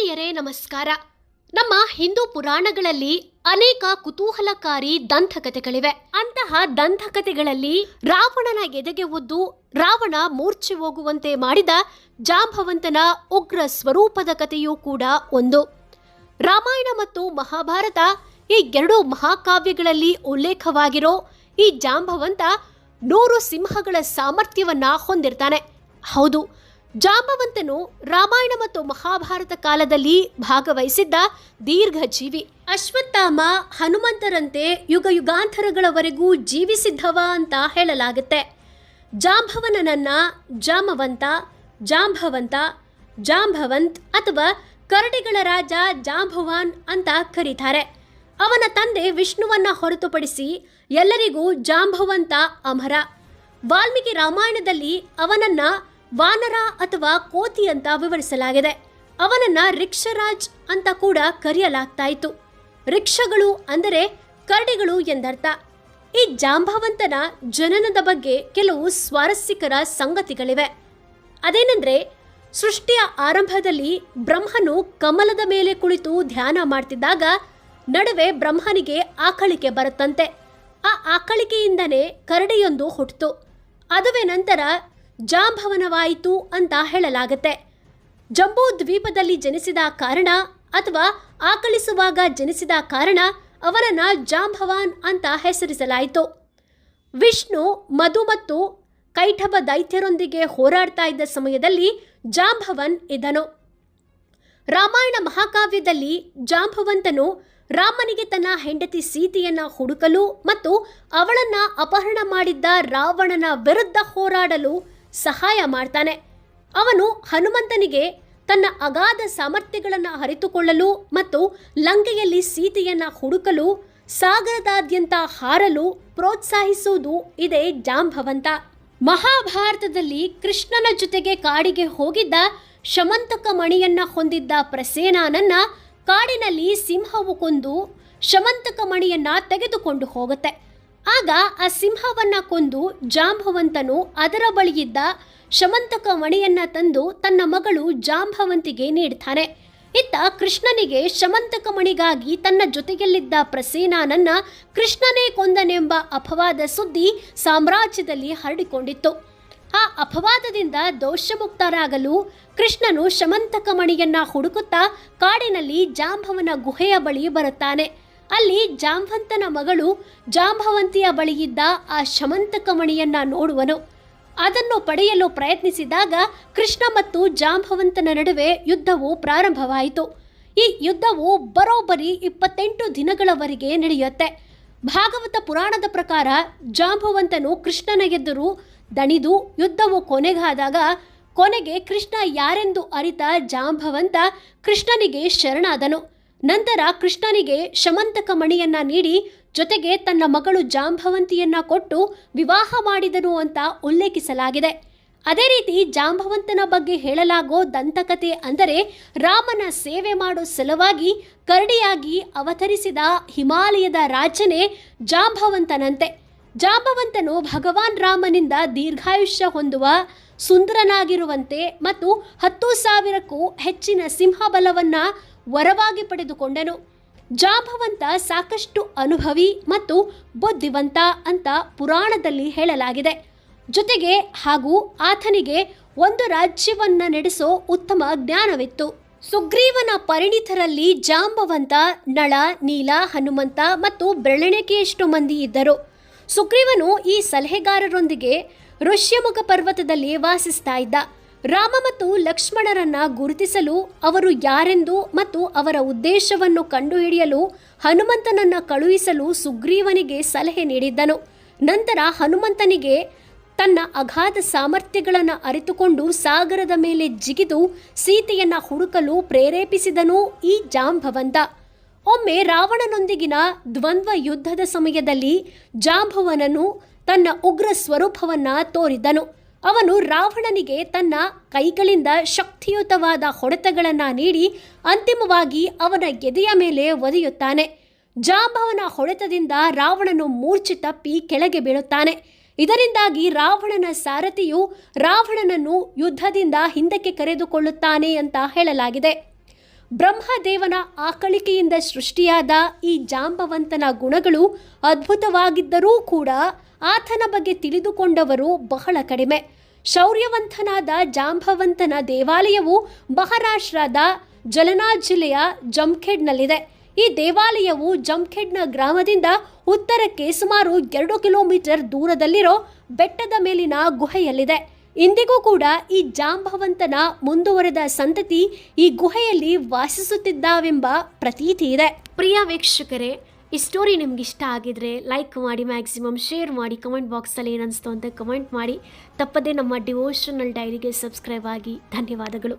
ಆತ್ಮೀಯರೇ ನಮಸ್ಕಾರ. ನಮ್ಮ ಹಿಂದೂ ಪುರಾಣಗಳಲ್ಲಿ ಅನೇಕ ಕುತೂಹಲಕಾರಿ ದಂತಕಥೆಗಳಿವೆ. ಅಂತಹ ದಂತಕಥೆಗಳಲ್ಲಿ ರಾವಣನ ಎದೆಗೆ ಒದ್ದು ರಾವಣ ಮೂರ್ಛೆ ಹೋಗುವಂತೆ ಮಾಡಿದ ಜಾಂಬವಂತನ ಉಗ್ರ ಸ್ವರೂಪದ ಕಥೆಯೂ ಕೂಡ ಒಂದು. ರಾಮಾಯಣ ಮತ್ತು ಮಹಾಭಾರತ ಈ ಎರಡು ಮಹಾಕಾವ್ಯಗಳಲ್ಲಿ ಉಲ್ಲೇಖವಾಗಿರೋ ಈ ಜಾಂಬವಂತ ನೂರು ಸಿಂಹಗಳ ಸಾಮರ್ಥ್ಯವನ್ನ ಹೊಂದಿರ್ತಾನೆ. ಹೌದು ಜಾಂಬವಂತನು ರಾಮಾಯಣ ಮತ್ತು ಮಹಾಭಾರತ ಕಾಲದಲ್ಲಿ ಭಾಗವಹಿಸಿದ್ದ ದೀರ್ಘಜೀವಿ. ಅಶ್ವತ್ಥಾಮ ಹನುಮಂತರಂತೆ ಯುಗ ಯುಗಾಂತರಗಳವರೆಗೂ ಜೀವಿಸಿದ್ದವ ಅಂತ ಹೇಳಲಾಗುತ್ತೆ. ಜಾಂಬವನನನ್ನ ಜಾಮವಂತ, ಜಾಂಬವಂತ, ಜಾಂಬವಂತ್ ಅಥವಾ ಕರಡಿಗಳ ರಾಜ ಜಾಂಬವಾನ್ ಅಂತ ಕರೀತಾರೆ. ಅವನ ತಂದೆ ವಿಷ್ಣುವನ್ನ ಹೊರತುಪಡಿಸಿ ಎಲ್ಲರಿಗೂ ಜಾಂಬವಂತ ಅಮರ. ವಾಲ್ಮೀಕಿ ರಾಮಾಯಣದಲ್ಲಿ ಅವನನ್ನ ವಾನರ ಅಥವಾ ಕೋತಿ ಅಂತ ವಿವರಿಸಲಾಗಿದೆ. ಅವನನ್ನ ರಿಕ್ಷರಾಜ್ ಅಂತ ಕೂಡ ಕರೆಯಲಾಗ್ತಾ ಇತ್ತು ರಿಕ್ಷಗಳು ಅಂದರೆ ಕರಡಿಗಳು ಎಂದರ್ಥ. ಈ ಜಾಂಬವಂತನ ಜನನದ ಬಗ್ಗೆ ಕೆಲವು ಸ್ವಾರಸ್ಯಕರ ಸಂಗತಿಗಳಿವೆ. ಅದೇನೆಂದ್ರೆ, ಸೃಷ್ಟಿಯ ಆರಂಭದಲ್ಲಿ ಬ್ರಹ್ಮನು ಕಮಲದ ಮೇಲೆ ಕುಳಿತು ಧ್ಯಾನ ಮಾಡ್ತಿದ್ದಾಗ ನಡುವೆ ಬ್ರಹ್ಮನಿಗೆ ಆಕಳಿಕೆ ಬರುತ್ತಂತೆ. ಆ ಆಕಳಿಕೆಯಿಂದನೇ ಕರಡಿಯೊಂದು ಹುಟ್ಟಿತು ಅದುವೇ ನಂತರ ಜಾಂಬವನವಾಯಿತು ಅಂತ ಹೇಳಲಾಗುತ್ತೆ. ಜಂಬೂ ದ್ವೀಪದಲ್ಲಿ ಜನಿಸಿದ ಕಾರಣ ಅಥವಾ ಆಕಳಿಸುವಾಗ ಜನಿಸಿದ ಕಾರಣ ಅವನನ್ನ ಜಾಂಬವಾನ್ ಅಂತ ಹೆಸರಿಸಲಾಯಿತು. ವಿಷ್ಣು, ಮಧು ಮತ್ತು ಕೈಠಬ ದೈತ್ಯರೊಂದಿಗೆ ಹೋರಾಡ್ತಾ ಇದ್ದ ಸಮಯದಲ್ಲಿ ಜಾಂಬವನ್ ಇದ್ದನು. ರಾಮಾಯಣ ಮಹಾಕಾವ್ಯದಲ್ಲಿ ಜಾಂಬವಂತನು ರಾಮನಿಗೆ ತನ್ನ ಹೆಂಡತಿ ಸೀತೆಯನ್ನ ಹುಡುಕಲು ಮತ್ತು ಅವಳನ್ನ ಅಪಹರಣ ಮಾಡಿದ್ದ ರಾವಣನ ವಿರುದ್ಧ ಹೋರಾಡಲು ಸಹಾಯ ಮಾಡ್ತಾನೆ. ಅವನು ಹನುಮಂತನಿಗೆ ತನ್ನ ಅಗಾಧ ಸಾಮರ್ಥ್ಯಗಳನ್ನು ಅರಿತುಕೊಳ್ಳಲು ಮತ್ತು ಲಂಕೆಯಲ್ಲಿ ಸೀತೆಯನ್ನ ಹುಡುಕಲು, ಸಾಗರದಾದ್ಯಂತ ಹಾರಲು ಪ್ರೋತ್ಸಾಹಿಸುವುದು ಇದೇ ಜಾಂಬವಂತ. ಮಹಾಭಾರತದಲ್ಲಿ ಕೃಷ್ಣನ ಜೊತೆಗೆ ಕಾಡಿಗೆ ಹೋಗಿದ್ದ ಶಮಂತಕ ಮಣಿಯನ್ನ ಹೊಂದಿದ್ದ ಪ್ರಸೇನಾನನ್ನ ಕಾಡಿನಲ್ಲಿ ಸಿಂಹವು ಕೊಂದು ಶಮಂತಕ ಮಣಿಯನ್ನ ತೆಗೆದುಕೊಂಡು ಹೋಗುತ್ತೆ. ಆಗ ಆ ಸಿಂಹವನ್ನ ಕೊಂದು ಜಾಂಬವಂತನು ಅದರ ಬಳಿಯಿದ್ದ ಶಮಂತಕ ಮಣಿಯನ್ನ ತಂದು ತನ್ನ ಮಗಳು ಜಾಂಬವಂತಿಗೆ ನೀಡ್ತಾನೆ. ಇತ್ತ ಕೃಷ್ಣನಿಗೆ ಶಮಂತಕ ಮಣಿಗಾಗಿ ತನ್ನ ಜೊತೆಯಲ್ಲಿದ್ದ ಪ್ರಸೇನಾನನ್ನ ಕೃಷ್ಣನೇ ಕೊಂದನೆಂಬ ಅಪವಾದ ಸುದ್ದಿ ಸಾಮ್ರಾಜ್ಯದಲ್ಲಿ ಹರಡಿಕೊಂಡಿತ್ತು. ಆ ಅಪವಾದದಿಂದ ದೋಷಮುಕ್ತರಾಗಲು ಕೃಷ್ಣನು ಶಮಂತಕ ಮಣಿಯನ್ನ ಹುಡುಕುತ್ತಾ ಕಾಡಿನಲ್ಲಿ ಜಾಂಬವನ ಗುಹೆಯ ಬಳಿ ಬರುತ್ತಾನೆ. ಅಲ್ಲಿ ಜಾಂಬವಂತನ ಮಗಳು ಜಾಂಬವಂತಿಯ ಬಳಿಯಿದ್ದ ಆ ಶಮಂತಕ ಮಣಿಯನ್ನ ನೋಡುವನು. ಅದನ್ನು ಪಡೆಯಲು ಪ್ರಯತ್ನಿಸಿದಾಗ ಕೃಷ್ಣ ಮತ್ತು ಜಾಂಬವಂತನ ನಡುವೆ ಯುದ್ಧವು ಪ್ರಾರಂಭವಾಯಿತು. ಈ ಯುದ್ಧವು ಬರೋಬ್ಬರಿ ಇಪ್ಪತ್ತೆಂಟು ದಿನಗಳವರೆಗೆ ನಡೆಯುತ್ತೆ. ಭಾಗವತ ಪುರಾಣದ ಪ್ರಕಾರ ಜಾಂಬವಂತನು ಕೃಷ್ಣನ ಎದುರು ದಣಿದು ಯುದ್ಧವು ಕೊನೆಗಾದಾಗ ಕೊನೆಗೆ ಕೃಷ್ಣ ಯಾರೆಂದು ಅರಿತ ಜಾಂಬವಂತ ಕೃಷ್ಣನಿಗೆ ಶರಣಾದನು. ನಂತರ ಕೃಷ್ಣನಿಗೆ ಶಮಂತಕ ಮಣಿಯನ್ನ ನೀಡಿ ಜೊತೆಗೆ ತನ್ನ ಮಗಳು ಜಾಂಬವಂತಿಯನ್ನ ಕೊಟ್ಟು ವಿವಾಹ ಮಾಡಿದನು ಅಂತ ಉಲ್ಲೇಖಿಸಲಾಗಿದೆ. ಅದೇ ರೀತಿ ಜಾಂಬವಂತನ ಬಗ್ಗೆ ಹೇಳಲಾಗೋ ದಂತಕತೆ ಅಂದರೆ ರಾಮನ ಸೇವೆ ಮಾಡೋ ಸಲುವಾಗಿ ಕರಡಿಯಾಗಿ ಅವತರಿಸಿದ ಹಿಮಾಲಯದ ರಾಜನೇ ಜಾಂಬವಂತನಂತೆ ಜಾಂಬವಂತನು ಭಗವಾನ್ ರಾಮನಿಂದ ದೀರ್ಘಾಯುಷ್ಯ ಹೊಂದುವ ಸುಂದರನಾಗಿರುವಂತೆ ಮತ್ತು ಹತ್ತು ಸಾವಿರಕ್ಕೂ ಹೆಚ್ಚಿನ ಸಿಂಹಬಲವನ್ನ ವರವಾಗಿ ಪಡೆದುಕೊಂಡನು. ಜಾಂಬವಂತ ಸಾಕಷ್ಟು ಅನುಭವಿ ಮತ್ತು ಬುದ್ಧಿವಂತ ಅಂತ ಪುರಾಣದಲ್ಲಿ ಹೇಳಲಾಗಿದೆ. ಜೊತೆಗೆ ಹಾಗೂ ಆತನಿಗೆ ಒಂದು ರಾಜ್ಯವನ್ನ ನಡೆಸೋ ಉತ್ತಮ ಜ್ಞಾನವಿತ್ತು. ಸುಗ್ರೀವನ ಪರಿಣಿತರಲ್ಲಿ ಜಾಂಬವಂತ, ನಳ, ನೀಲ, ಹನುಮಂತ ಮತ್ತು ಬೆರಳೆಣಿಕೆಯಷ್ಟು ಮಂದಿ ಇದ್ದರು. ಸುಗ್ರೀವನು ಈ ಸಲಹೆಗಾರರೊಂದಿಗೆ ಋಷ್ಯಮುಖ ಪರ್ವತದಲ್ಲಿ ವಾಸಿಸ್ತಾ ಇದ್ದ ರಾಮ ಮತ್ತು ಲಕ್ಷ್ಮಣರನ್ನ ಗುರುತಿಸಲು ಅವರು ಯಾರೆಂದು ಮತ್ತು ಅವರ ಉದ್ದೇಶವನ್ನು ಕಂಡುಹಿಡಿಯಲು ಹನುಮಂತನನ್ನ ಕಳುಹಿಸಲು ಸುಗ್ರೀವನಿಗೆ ಸಲಹೆ ನೀಡಿದ್ದನು. ನಂತರ ಹನುಮಂತನಿಗೆ ತನ್ನ ಅಗಾಧ ಸಾಮರ್ಥ್ಯಗಳನ್ನು ಅರಿತುಕೊಂಡು ಸಾಗರದ ಮೇಲೆ ಜಿಗಿದು ಸೀತೆಯನ್ನ ಹುಡುಕಲು ಪ್ರೇರೇಪಿಸಿದನು ಈ ಜಾಂಬವಂತ. ಒಮ್ಮೆ ರಾವಣನೊಂದಿಗಿನ ದ್ವಂದ್ವ ಯುದ್ಧದ ಸಮಯದಲ್ಲಿ ಜಾಂಬವನನು ತನ್ನ ಉಗ್ರ ಸ್ವರೂಪವನ್ನ ತೋರಿದನು. ಅವನು ರಾವಣನಿಗೆ ತನ್ನ ಕೈಗಳಿಂದ ಶಕ್ತಿಯುತವಾದ ಹೊಡೆತಗಳನ್ನು ನೀಡಿ ಅಂತಿಮವಾಗಿ ಅವನ ಎದೆಯ ಮೇಲೆ ಒದೆಯುತ್ತಾನೆ. ಜಾಂಬವನ ಹೊಡೆತದಿಂದ ರಾವಣನು ಮೂರ್ಛೆ ತಪ್ಪಿ ಕೆಳಗೆ ಬೀಳುತ್ತಾನೆ. ಇದರಿಂದಾಗಿ ರಾವಣನ ಸಾರಥಿಯು ರಾವಣನನ್ನು ಯುದ್ಧದಿಂದ ಹಿಂದಕ್ಕೆ ಕರೆದುಕೊಳ್ಳುತ್ತಾನೆ ಅಂತ ಹೇಳಲಾಗಿದೆ. ಬ್ರಹ್ಮದೇವನ ಆಕಳಿಕೆಯಿಂದ ಸೃಷ್ಟಿಯಾದ ಈ ಜಾಂಬವಂತನ ಗುಣಗಳು ಅದ್ಭುತವಾಗಿದ್ದರೂ ಕೂಡ ಆತನ ಬಗ್ಗೆ ತಿಳಿದುಕೊಂಡವರು ಬಹಳ ಕಡಿಮೆ. ಶೌರ್ಯವಂತನಾದ ಜಾಂಬವಂತನ ದೇವಾಲಯವು ಮಹಾರಾಷ್ಟ್ರದ ಜಲನಾ ಜಿಲ್ಲೆಯ ಜಮ್ಖೆಡ್ನಲ್ಲಿದೆ. ಈ ದೇವಾಲಯವು ಜಮ್ಖೆಡ್ನ ಗ್ರಾಮದಿಂದ ಉತ್ತರಕ್ಕೆ ಸುಮಾರು ಎರಡು ಕಿಲೋಮೀಟರ್ ದೂರದಲ್ಲಿರೋ ಬೆಟ್ಟದ ಮೇಲಿನ ಗುಹೆಯಲ್ಲಿದೆ. ಇಂದಿಗೂ ಕೂಡ ಈ ಜಾಂಬವಂತನ ಮುಂದುವರೆದ ಸಂತತಿ ಈ ಗುಹೆಯಲ್ಲಿ ವಾಸಿಸುತ್ತಿದ್ದಾವೆಂಬ ಪ್ರತೀತಿ ಇದೆ. ಪ್ರಿಯ ವೀಕ್ಷಕರೇ ಈ ಸ್ಟೋರಿ ನಿಮ್ಗೆ ಇಷ್ಟ ಆಗಿದ್ರೆ ಲೈಕ್ ಮಾಡಿ ಮ್ಯಾಕ್ಸಿಮಮ್ ಶೇರ್ ಮಾಡಿ ಕಮೆಂಟ್ ಬಾಕ್ಸಲ್ಲಿ ಏನನ್ನಿಸ್ತು ಅಂತ ಕಮೆಂಟ್ ಮಾಡಿ. ತಪ್ಪದೇ ನಮ್ಮ ಡಿವೋಷನಲ್ ಡೈರಿಗೆ ಸಬ್ಸ್ಕ್ರೈಬ್ ಆಗಿ. ಧನ್ಯವಾದಗಳು.